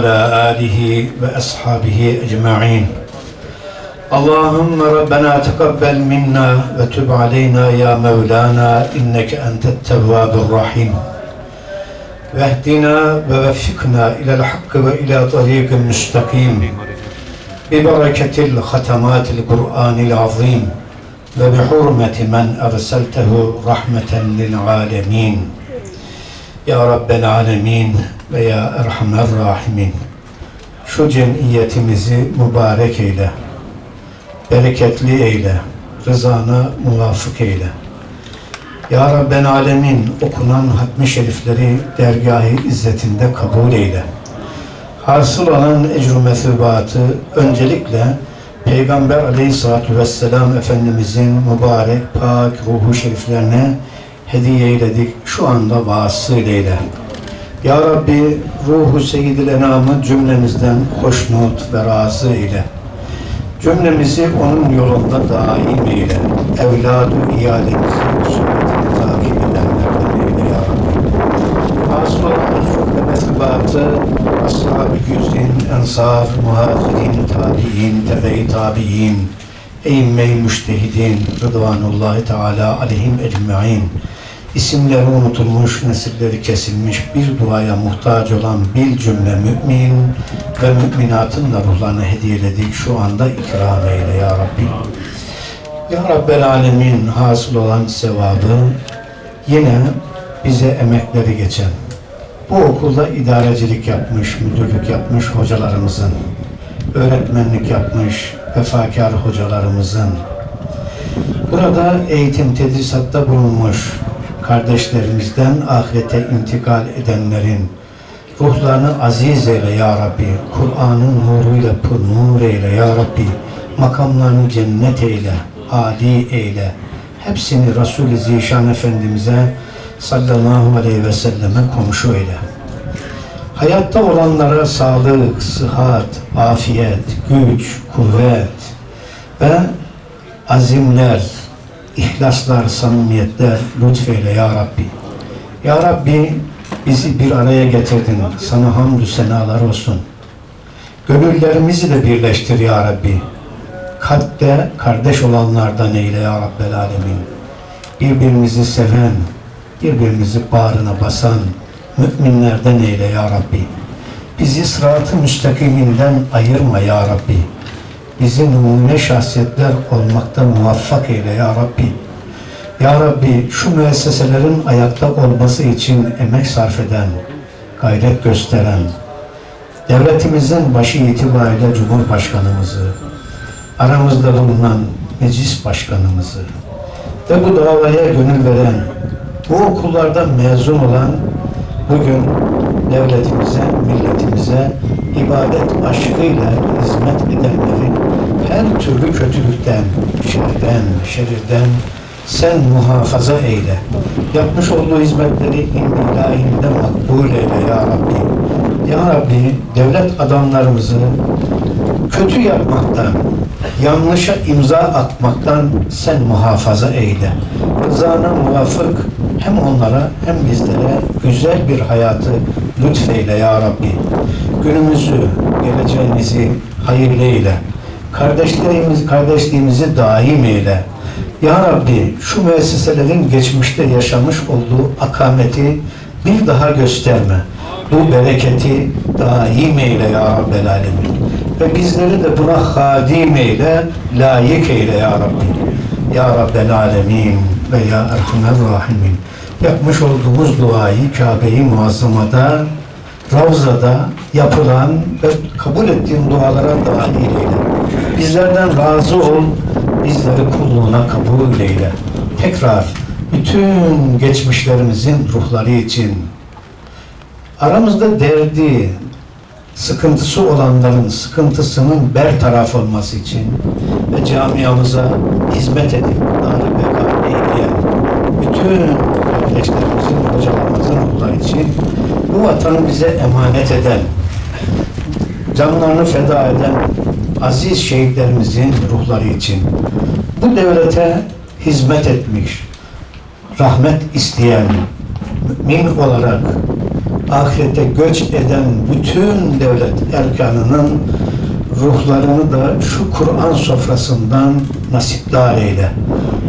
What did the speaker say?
على آله وأصحابه أجمعين. اللهم ربنا تقبل منا وتب علينا يا مولانا إنك أنت التواب الرحيم. واهدنا ووفقنا إلى الحق وإلى طريق مستقيم. ببركة الختمات القرآن العظيم وبحرمة من أرسلته رحمة للعالمين. Ya Rabbel Alemin ve Ya Erhamer Rahimin. Şu cemiyetimizi mübarek eyle. Bereketli eyle. Rızana muvafık eyle. Ya Rabbel Alemin okunan hatmi şerifleri dergâh-ı izzetinde kabul eyle. Hasıl olan ecru mesubatı öncelikle Peygamber aleyhissalatu vesselam Efendimizin mübarek pak ruhu şeriflerine hediye eyledik. Şu anda vasıl eyle. Ya Rabbi ruhu seyyidil enamı cümlemizden hoşnut ve razı eyle. Cümlemizi onun yolunda daim eyle. Evladı iyalemizi sünnetini takip edenlerden eyle ya Rabbi. Hasıl olan cümle mesubatı Ashab-ı Güzin, Ensar, Muhacirin, Tabi'in, Tebe-i Tabi'in, Eyyime-i Müştehidin, Rıdvanullahi Teala aleyhim ecma'in, isimleri unutulmuş, nesilleri kesilmiş, bir duaya muhtaç olan bir cümle mümin ve müminatın da ruhlarına hediyeledik. Şu anda ikram eyle ya Rabbi. Ya Rabbel Alemin hasıl olan sevabı yine bize emekleri geçen, bu okulda idarecilik yapmış, müdürlük yapmış hocalarımızın, öğretmenlik yapmış vefakar hocalarımızın, burada eğitim tedrisatta bulunmuş kardeşlerimizden ahirete intikal edenlerin ruhlarını aziz eyle ya Rabbi. Kur'an'ın nuruyla nur eyle ya Rabbi. Makamlarını cennet eyle, âli eyle. Hepsini Resul-i Zişan Efendimiz'e sallallahu aleyhi ve selleme komşu eyle. Hayatta olanlara sağlık, sıhhat, afiyet, güç, kuvvet ve azimler, ihlaslar, samimiyetler lütfeyle ya Rabbi. Ya Rabbi bizi bir araya getirdin. Sana hamdü senalar olsun. Gönüllerimizi de birleştir ya Rabbi. Kalpte kardeş olanlardan eyle ya Rabbel Alemin. Birbirimizi seven, birbirimizi bağrına basan müminlerden eyle ya Rabbi. Bizi sırat-ı müstakiminden ayırma ya Rabbi. Bizi numune şahsiyetler olmakta muvaffak eyle ya Rabbi. Ya Rabbi şu müesseselerin ayakta olması için emek sarf eden, gayret gösteren, devletimizin başı itibariyle Cumhurbaşkanımızı, aramızda bulunan meclis başkanımızı ve bu davaya gönül veren, bu okullardan mezun olan bugün devletimize, milletimize ibadet aşkıyla hizmet edenlerin her türlü kötülükten, şerden, şerirden sen muhafaza eyle. Yapmış olduğu hizmetleri indilahinde makbul eyle ya Rabbi. Ya Rabbi devlet adamlarımızı kötü yapmaktan, yanlışa imza atmaktan sen muhafaza eyle. Rızana muvafık hem onlara hem bizlere güzel bir hayatı lütfeyle ya Rabbi. Günümüzü, geleceğimizi hayırlı eyle. Kardeşlerimiz, kardeşliğimizi daim eyle. Ya Rabbi şu müesseselerin geçmişte yaşamış olduğu akameti bir daha gösterme. Bu bereketi daim eyle ya Rabbel Alemin. Ve bizleri de buna hadim eyle, layık eyle ya Rabbi. Ya Rabbel Alemin ve ya Erhamer Rahimin. Yapmış olduğumuz duayı Kabe-i Muazzama'da, Ravza'da yapılan ve kabul ettiğin dualara dahil eyle. Bizlerden razı ol, bizleri kulluğuna kabul eyle. Tekrar bütün geçmişlerimizin ruhları için aramızda derdi, sıkıntısı olanların sıkıntısının bertaraf olması için ve camiamıza hizmet edip dar beka bütün kardeşlerimizin, hocalarımızın ruhları için bu vatanı bize emanet eden, canlarını feda eden aziz şehitlerimizin ruhları için bu devlete hizmet etmiş, rahmet isteyen mümin olarak ahirete göç eden bütün devlet erkanının ruhlarını da şu Kur'an sofrasından nasipdar eyle.